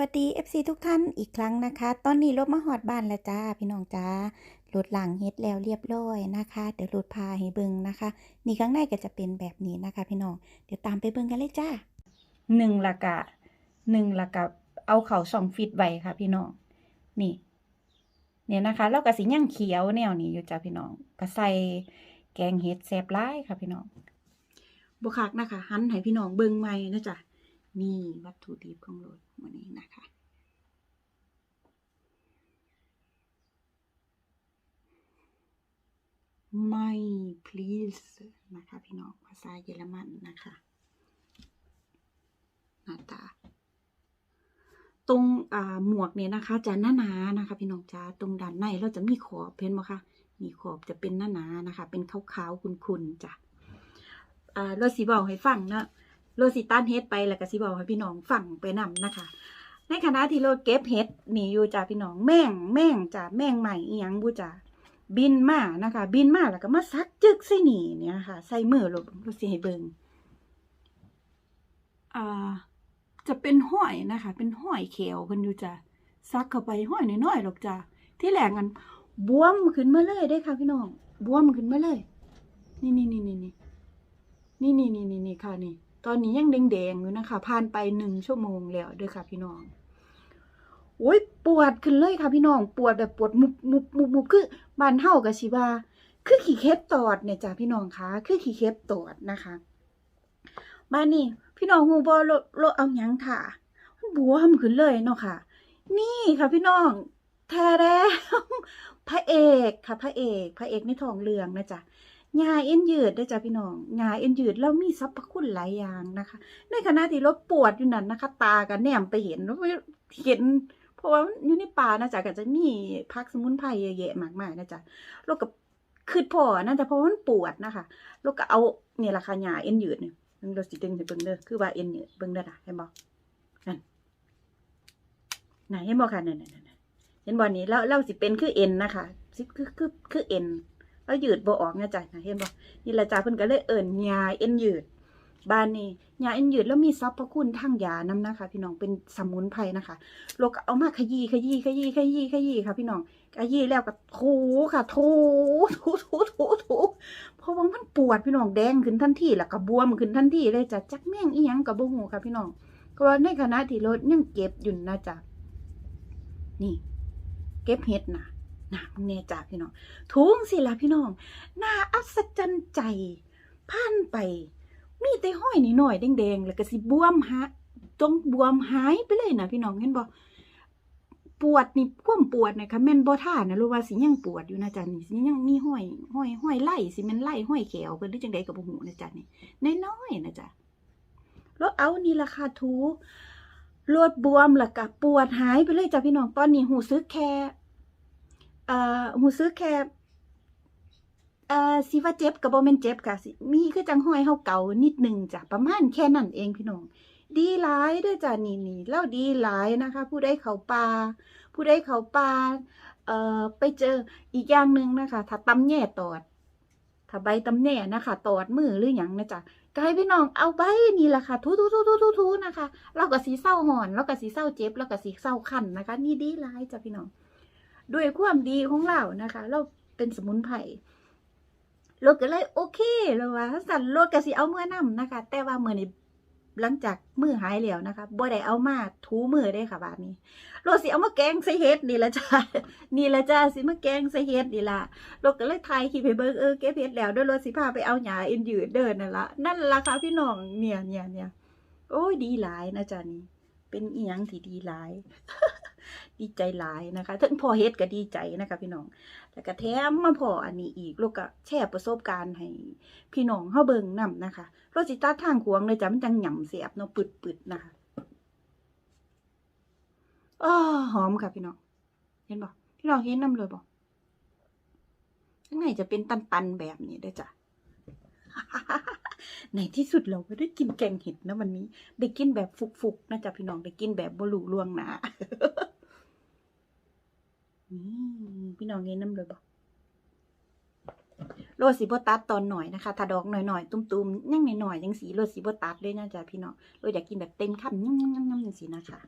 วัสดี FC ทุกท่านอีกครั้งนะคะ ตอนนี้รถมาหอดบ้านแล้วจ้า พี่น้องจ้ารถหลังเฮ็ดแล้วเรียบร้อยนะคะ เดี๋ยวรถพาให้เบิ่งนะคะ นี่ข้างในก็จะเป็นแบบนี้นะคะ พี่น้อง เดี๋ยวตามไปเบิ่งกันเลยจ้าหนึ่งละกะหนึ่งละกะเอาเข่าสองฟิตไว้ค่ะ พี่น้อง นี่ เนี่ยนะคะแล้วก็สีย่างเขียวแนวนี้อยู่จ้าพี่น้องก็ใส่แกงเฮ็ดแซ่บร้ายค่ะพี่น้องบุคักนะคะ หันให้พี่น้องเบิ่งใหม่นะจ๊ะ นี่วัตถุดิบของรถวันนี้นะคะ ไม่ please นะคะพี่น้องภาษาเยอรมันนะคะหน้าตาตรงอ่าหมวกเนี่ยนะคะจะหน้าหนานะคะ พี่น้องจ้าตรงด้านในเราจะมีขอบเห็นไหมคะมีขอบจะเป็นหน้าหนานะคะ เป็นขาวๆคุนๆจ้ะอ่าเราสีบอกให้ฟังเนาะ โรสิต้านเฮ็ดไปแล้วก็สิบอกให้พี่น้องฟังไปนํนะคะ ในขณะที่โรเก็บเฮ็ดนี่อยู่จ้าพี่น้องแม่งแม่งจ้าแม่งใหม่อีหยังบูจ้าบินมานะคะ บินมาแล้วก็มาซักจึกใส่หนีเนี่ยค่ะ ใส่มือโรโรสิให้เบิงอ่า จะเป็นห้อยนะคะ เป็นห้อยเขียวเพิ่นอยู่จ้าซักเข้าไปห้อยน้อยๆหรอกจ้าที่แรกกันบวมขึ้นมาเลยได้ค่ะพี่น้องบวมขึ้นมาเลย นี่นี่นี่นี่นี่นี่นี่นี่นี่ค่ะนี่ ตอนนี้ยังแดงๆอยู่นะคะ ผ่านไปหนึ่งชั่วโมงแล้วเด้วยค่ะพี่น้องโอ้ยปวดขึ้นเลยค่ะพี่น้อง ปวดแบบปวดมุบมุบมุบมุบคือบานเฮากับชิว่าคือขี้เข็บตอดเนี่ยจ้ะพี่น้องคะคือขี้เข็บตอดนะคะบ้านนี้พี่น้องฮูบ่โลเอาหยังค่ะมันบวมขึ้นเลยเนาะค่ะ นี่ค่ะพี่น้องแท้แล้วพระเอกค่ะพระเอก พระเอกในทองเรืองนะจ๊ะ งาเอ็นยืดได้จ้ะพี่น้องงาเอ็นยืดแล้วมีสรรพคุณหลายอย่างนะคะ ในขณะที่รถปวดอยู่นั่นนะคะ ตากันแนมไปเห็นแล้วเห็น เพราะว่าอยู่ในป่านะจ๊ะก็จะมีพักสมุนไพรเยอะแยะมากมายนะจ๊ะแล้วก็คือพอน่าจะเพราะว่ามันปวดนะคะแล้วก็เอาเนี่ยราคาหยาเอ็นยืดเนี่ยมันเราสิดึงให้เบิ่งเด้อคือว่าเอ็นยืดเบิ่งเด้อนะเห็นบ่นั่นไหนเห็นบ่ค่ะนั่นๆๆเห็นบ่นี้แล้วเราสิเป็นคือเอ็นนะคะคือคือคือเอ็น แล้วยืดบ่ออกนะจ๊ะนะเห็นบ่นี่ละจ้าเพิ่นก็เลยเอิ้นยาเอ็นยืดบ้านนี้ยาเอ็นยืดแล้วมีสรรพคุณทางยานำนะคะ พี่น้องเป็นสมุนไพรนะคะเราก็เอามาขยี้ขยี้ขยี้ขยี้ขยี้ค่ะ พี่น้องขยี้แล้วก็ถูค่ะถูถูถูถูถูเพราะว่ามันปวดพี่น้องแดงขึ้นทันทีแล้วก็บวมขึ้นทันทีเลยจ้ะจักแม่งอีหยังก็บ่ฮู้ค่ะ พี่น้องก็ว่าในขณะที่รถยังเก็บอยู่นะจ๊ะนี่ เก็บเห็ดนะ นะมึงแน่จ้ะพี่น้องทุงสิละพี่น้องน่าอัศจรรย์ใจผ่านไป มีแต่ห้อยนิดหน่อยแดงๆแล้วก็สิบวมฮะจงบวมหายไปเลยนะพี่น้องเห็นบ่ปวดนี่ควมปวดนะคะแม่นบ่ท่านะรู้ว่าสิยังปวดอยู่นะจ๊ะนี่สิยังมีห้อยห้อยห้อยไล่สิแม่นไล่ห้อยแขวเพิ่นหรือจังใดก็บ่ฮู้นะจ๊ะนี่น้อยๆนะจ๊ะแล้วเอานี่ล่ะค่ะทูรวดบวมแล้วก็ปวดหายไปเลยจ้ะพี่น้องตอนนี้หูซึกแค่ เอ่อหูซึกแค่เอ่อสิว่าเจ็บกับโบ่แม่นเจ็บค่ะมีคือจังห้อยเฮาเก่านิดนึงจ้ะประมาณแค่นั้นเองพี่น้องดีหลายด้อจ้ะนี่นี่เล่าดีหลายนะคะ ผู้ใดเขาป่าผู้ใดเขาป่าเอ่อไปเจออีกอย่างหนึ่งนะคะ ถ้าตำแหน่ตอด ถ้าใบตำแหน่นะคะ ตอดมือหรือหยังนะจ๊ะก็ให้พี่น้องเอาใบนี่แหละค่ะทูทูทูทูทูทูนะคะเราก็สีเศร้าหอนเราก็สีเศร้าเจ็บเราก็สีเศร้าคันนะคะ นี่ดีหลายจ้ะพี่น้อง ด้วยความดีของเรานะคะ เราเป็นสมุนไพรรถก็เลยโอเคแล้วว่าสั่นรถก็สิเอาเมื่อนำนะคะ แต่ว่าเมื่อนี้หลังจากมือหายแล้วนะคะบ่ได้เอามาถูมือได้ค่ะบาดนี้รถสิเอามาแกงใส่เฮ็ดนี่ละจ้านี่ละจ้าสิมาแกงใส่เฮ็ดนี่ละรถก็เลยถ่ายคลิปเบิ่งเออเก็บเฮ็ดแล้วด้วยรถสิพาไปเอาหญ้าเอ็นยืดเดินนั่นละนั่นละค่ะพี่น้องเนี่ยเนี่ยเนี่ยโอ้ยดีหลายนะจ๊ะนี่เป็นอีหยังที่ดีหลาย ดีใจหลายนะคะถึงพอเฮ็ดก็ดีใจนะคะพี่น้อง แล้วก็แถมมาพออันนี้อีกลูกก็แชร์ประสบการณ์ให้พี่น้องเฮาเบิ่งนํนะคะรสิตัดทางขวงเลยจ้ะมันจังหย่ำเสียบเนาะปึดๆนะคะอ้อหอมค่ะพี่น้อง เห็นบ่พี่น้องเห็นนํเลยบ่ข้างในจะเป็นตันๆแบบนี้เด้จ้ะในที่สุดเราก็ได้กินแกงเห็ดนะวันนี้ ได้กินแบบฟุกๆนะจ๊ะพี่น้องได้กินแบบบรูลวงหนา พี่น้องเห็นน้ำเลยบอกโรดสีโบตัดตอนหน่อยนะคะ ถ้าดอกหน่อยๆ ตุ้มๆ ยังหน่อยๆยังสีโรดสีโบตัดเลยนะจ๊ะพี่น้องโรดอยากกินแบบเต็มคำย่ำๆๆๆย่างสีนะคะ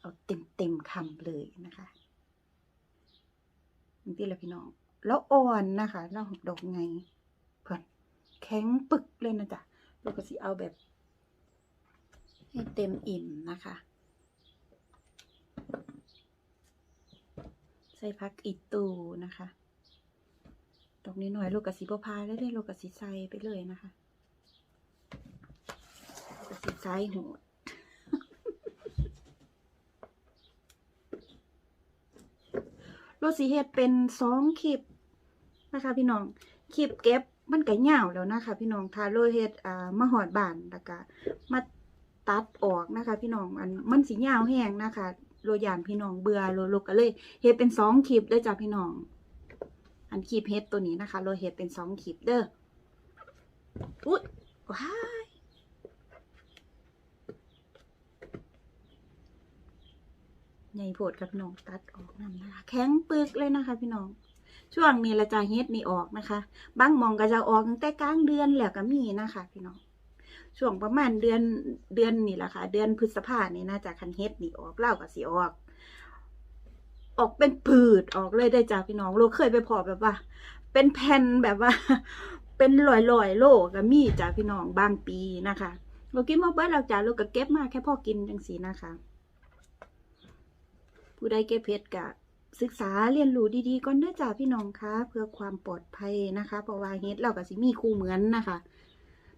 เอาเต็มเต็มๆคำเลยนะคะนี่แหละพี่น้อง แล้วอ่อนนะคะแล้วดอกไงเพื่อนแข็งปึกเลยนะจ๊ะเราก็สิเอาแบบ ให้เต็มอิ่มนะคะ ใส่พักอีตูนะคะดอกนี้หน่อยลูกกระสีบพายแล้วได้ลูกกระสีใสไปเลยนะคะกระสีใสโหดโรสีเฮ็ดเป็นสองคลิปนะคะพี่น้องคลิปเก็บมันก็ยาวแล้วนะคะพี่น้องทาโรเฮ็ดอ่ามาหอดบานแล้วก็มาตัดออกนะคะ พี่น้องอันมันสียาวแห้งนะคะ โรยานพี่น้องเบื่อโรโลก็เลยเฮ็ดเป็นสองคลิปเลยจ้ะพี่น้อง อันคลิปเฮ็ดตัวนี้นะคะโรเฮ็ดเป็นสองคลิปเด้ออุ๊ยว้ายใหญ่โพดกับน้องตัดออกนั่นนะคะแข็งปึกเลยนะคะ พี่น้อง ช่วงนี้ละจะเฮ็ดนี่ออกนะคะ บางมองก็จะออกตั้งแต่กลางเดือนแล้วก็มีนะคะ พี่น้อง ช่วงประมาณเดือนเดือนนี่แหละค่ะ เดือนพฤษภาเนี่ยน่าจะคันเฮ็ดนี่ออกเล่าก็สิออก ออกเป็นผืดออกเลยได้จ้าพี่น้องเราเคยไปพอแบบว่า เป็นแผ่นแบบว่า เป็นลอยลอยๆโลก็มีจ้าพี่น้องบางปีนะคะเรากินมาเบิดเราจ้าเราก็เก็บมาแค่พอกินจังสีนะคะ ผู้ใดเก็บเพชรกะศึกษาเรียนรู้ดีๆก่อนเด้อจ้าพี่น้องคะเพื่อความปลอดภัยนะคะ เพราะว่าเฮ็ดเราก็สิมีคู่เหมือนนะคะ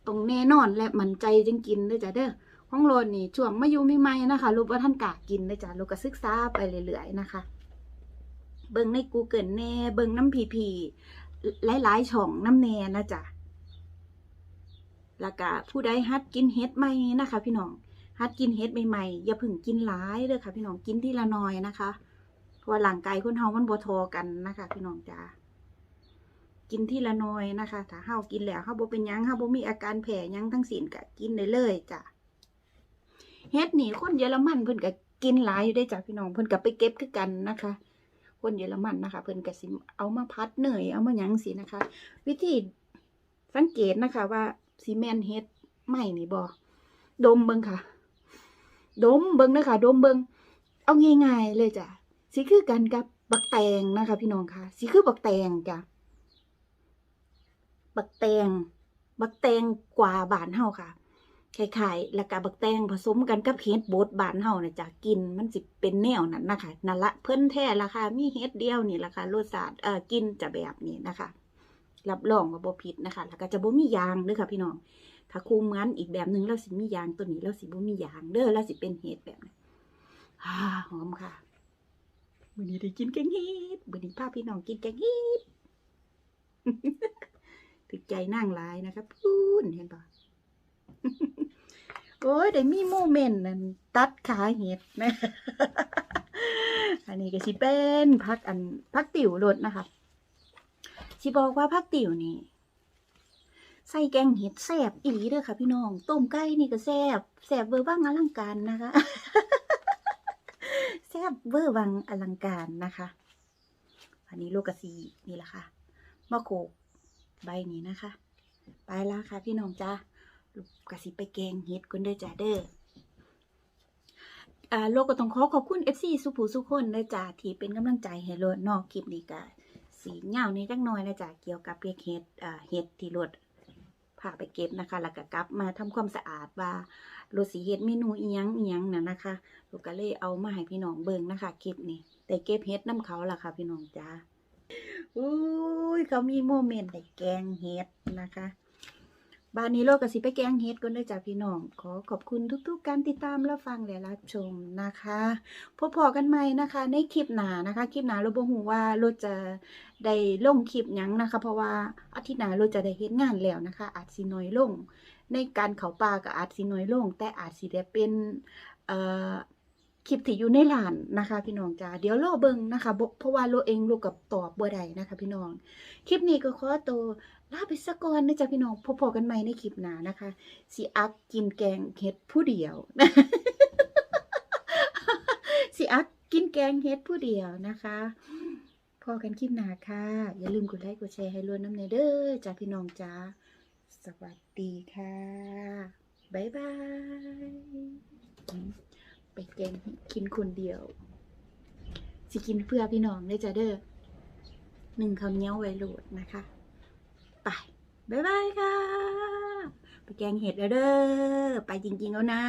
ตรงแน่นอนและมั่นใจจึงกินเด้อจ้าเด้อห้องโลนนี่ช่วงมาอยู่ใหม่ๆนะคะรู้ว่าท่านกะกินเด้อจ้าลูกก็ศึกษาไปเรื่อยๆนะคะ เบิ่งใน Google แน่เบิ่งน้ำพีพีหลายๆช่องน้ำแน่นะจ๊ะแล้วก็ผู้ใดฮัดกินเฮ็ดใหม่นะคะ พี่น้องฮัดกินเฮ็ดใหม่ๆอย่าเพึ่งกินหลายเด้อค่ะ พี่น้องกินทีละน้อยนะคะเพราะว่าร่างกายคนเฮามันบ่ทอกันนะคะ พี่น้องจ้า กินทีละน้อยนะคะ ถ้าเฮากินแล้วเฮาบ่เป็นยังเฮาบ่มีอาการแพ้ยังทั้งสิ้นก็กินได้เลยจ้ะเฮ็ดนี่คนเยอรมันเพิ่นก็กินหลายอยู่ได้จ้ะพี่น้องเพิ่นก็ไปเก็บคือกันนะคะ คนเยอรมันนะคะ เพิ่นก็สิเอามาพัดเหนื่อยเอามาหยังสินะคะ วิธีสังเกตนะคะ ว่าซีเมนเฮ็ดไหมนี่บ่ดมเบิ่งค่ะ ดมเบิ่งนะคะดมเบิ่งเอาง่ายๆเลยจ้ะสิคือกันกับบักแตงนะคะ พี่น้องค่ะสิคือบักแตงจ้ะ บักแตง บักแตงกว่าบานเฮาค่ะคล้ายๆแล้วก็บักแตงผสมกันกับเห็ดบดบานเฮานะจ้ะกินมันสิเป็นแนวนั้นนะคะนั่นละเพิ่นแท้ราคามีเฮ็ดเดียวนี่ราคารสชาติเอ่อกินจะแบบนี้นะคะรับรองว่าบ่ผิดนะคะ แล้วก็จะบ่มียางเด้อค่ะพี่น้องถ้าคูเหมือนอีกแบบหนึ่งแล้วสิมียางตัวนี้แล้วสิบ่มียางเด้อแล้วสิเป็นเห็ดแบบนี้อ่าหอมค่ะวันนี้ได้กินแกงเห็ดวันนี้พาพี่น้องกินแกงเห็ด ถึกใจนั่งหลายนะคะพูนเห็นปะโอ้ยได้มีโมเมนต์นั่นตัดขาเห็ดนะอันนี้ก็สิเป็นพักอันพักติ๋วรสนะคะสิบอกว่าพักติ๋วนี่ใส่แกงเห็ดแซ่บอีหลีเด้อค่ะ พี่น้อง ต้มไก่นี่ก็แซ่บแซ่บเบอร์บ้างอลังการนะคะแซ่บเวอร์วังอลังการนะคะ อันนี้โลกาซีนี่แหละค่ะมะโขก ใบนี้นะคะ ไปละค่ะพี่น้องจ้าลูกกะสิไปแกงเห็ดกันเด้อจ้าเด้ออ่าโลกก็ต้องขอขอบคุณ FC สุภูสุคนเด้อจ้าที่เป็นกำลังใจให้โลดนอกคลิปนี้ก็สีเงานี้จักหน่อยนะจ้าเกี่ยวกับเรียกเห็ดอ่าเห็ดที่โลดพาไปเก็บนะคะ แล้วก็กลับมาทำความสะอาดว่าโลดสีเห็ดเมนูเอียังอียงน่ะนะคะลูกก็เลยเอามาให้พี่น้องเบิ่งนะคะคลิปนี้แต่เก็บเฮ็ดน้ำเขาล่ะค่ะ พี่น้องจ้า อุ้ยเขามีโมเมนต์ได้แกงเฮ็ดนะคะบ้านนี้โลกกสิไปแกงเฮ็ดกันเลยจ้าพี่น้อง ขอขอบคุณทุกๆ การติดตามและฟังและรับชมนะคะ พบพอกันใหม่นะคะ ในคลิปหน้านะคะ คลิปหน้าเราบ่ฮู้ว่าเราจะได้ลงคลิปยังนะคะ เพราะว่าอาทิตย์หน้าเราจะได้เฮ็ดงานแล้วนะคะ อาจสิน้อยลง ในการเขาป่าก็อาจสิน้อยลง แต่อาจสิได้เป็นเอ่อ คลิปที่อยู่ในร้านนะคะ พี่น้องจ้าเดี๋ยวรอเบิ่งนะคะ เพราะว่าโลเองโลกับตอบบ่ได้นะคะ พี่น้อง คลิปนี้ก็ขอตัวลาไปสักก่อนนะจ๊ะพี่น้องพบๆกันใหม่ในคลิปหน้านะคะสิอักกินแกงเห็ดผู้เดียวสิอักกินแกงเห็ดผู้เดียวนะคะพอกันคลิปหน้าค่ะ อย่าลืมกดไลค์กดแชร์ให้รวนน้ำเนยเด้อจ้าพี่น้องจ้าสวัสดีค่ะ บ๊ายบาย ไปแกงกินคนเดียว สิกินเพื่อพี่น้องได้จ้ะเด้อหนึ่งข้าวเหนียวไว้โหลดนะคะ ไปบ๊ายบายค่ะ ไปแกงเห็ดแล้วเด้อ ไปจริงๆแล้วนะ